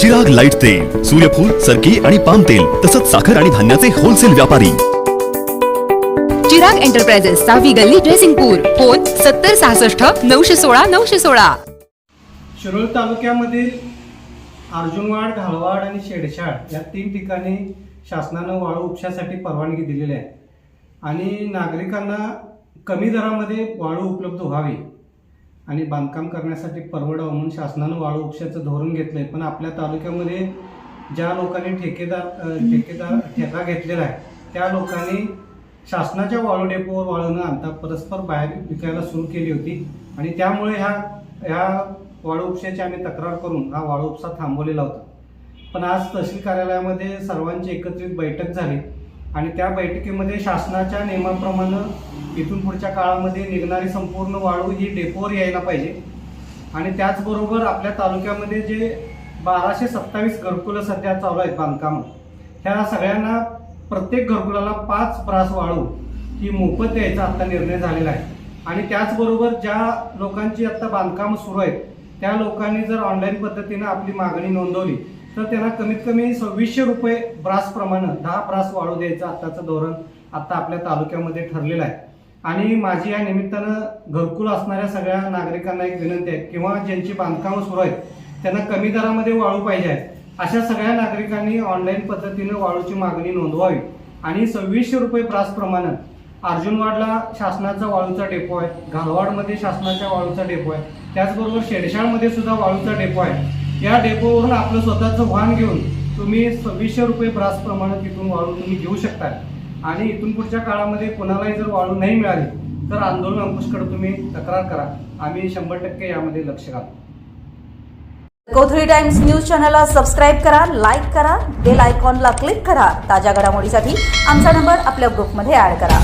जग लाइट तेल सूर्यफूल सरकी आणि पाम तेल तसंच साखर आणि धान्याचे होलसेल व्यापारी. चिराग एंटरप्राइजेस सहावी गल्ली ड्रेसिंगपूर फोन सत्तर सहासष्ट नऊशे सोळा नऊशे सोळा. शिरोळ तालुक्यामधील अर्जुनवाड घालवाड आणि शेडशाळ या तीन ठिकाणी शासनानं वाळू उपशासाठी परवानगी दिलेली आहे. आणि नागरिकांना कमी दरामध्ये वाळू उपलब्ध व्हावी. आणि बांधकाम करण्यासाठी परवडावं म्हणून शासनानं वाळू उपशाचं धोरण घेतलंय. पण आपल्या तालुक्यामध्ये ज्या लोकांनी ठेकेदार ठेकेदार ठेका घेतलेला आहे त्या लोकांनी शासनाच्या वाळू डेपोवर वाळू न आणता परस्पर बाहेर विकायला सुरू केली होती. आणि त्यामुळे ह्या ह्या वाळू उपशाची आम्ही तक्रार करून हा वाळू उपसा थांबवलेला होता. पण आज तहसील कार्यालयामध्ये सर्वांची एकत्रित बैठक झाली. आणि त्या बैठकीमध्ये शासनाच्या नियमाप्रमाणे इथून पुढच्या काळामध्ये निघणारी संपूर्ण वाळू ही डेपोवर यायला पाहिजे. आणि त्याचबरोबर आपल्या तालुक्यामध्ये जे बाराशे सत्तावीस घरकुलं सध्या चालू आहेत बांधकाम त्या सगळ्यांना प्रत्येक घरकुलाला पाच ब्रास वाळू ही मोफत द्यायचा आता निर्णय झालेला आहे. आणि त्याचबरोबर ज्या लोकांची आत्ता बांधकाम सुरू आहेत त्या लोकांनी जर ऑनलाईन पद्धतीनं आपली मागणी नोंदवली तर त्यांना कमीत कमी सव्वीसशे रुपये ब्रास प्रमाणे दहा ब्रास वाळू द्यायचं आत्ताचं धोरण आत्ता आपल्या तालुक्यामध्ये ठरलेलं आहे. आणि माझी या निमित्तानं घरकुल असणाऱ्या सगळ्या नागरिकांना एक विनंती आहे किंवा ज्यांची बांधकामं सुरू आहेत त्यांना कमी दरामध्ये वाळू पाहिजे आहे. अशा सगळ्या नागरिकांनी ऑनलाईन पद्धतीनं वाळूची मागणी नोंदवावी. आणि सव्वीसशे रुपये ब्रास प्रमाणे अर्जुनवाडला शासनाचा वाळूचा डेपो आहे घालवाडमध्ये शासनाच्या वाळूचा डेपो आहे. त्याचबरोबर शेडशाळमध्ये सुद्धा वाळूचा डेपो आहे. या डेपोवरून आपलं स्वतःचं वाहन घेऊन तुम्ही सव्वीसशे रुपये ब्रास प्रमाणात तिथून वाळू तुम्ही घेऊ शकता आणि इथून पुढच्या काळामध्ये कोणालाही जर वाळू नाही मिळाली तर आंदोलन अंकुशकडे तुम्ही तक्रार करा. आम्ही शंभर टक्के यामध्ये लक्ष घालू. कोथळी टाइम्स न्यूज चॅनलला सबस्क्राईब करा लाईक करा बेल आयकॉनला क्लिक करा. ताज्या घडामोडीसाठी आमचा नंबर आपल्या ग्रुपमध्ये ऍड करा.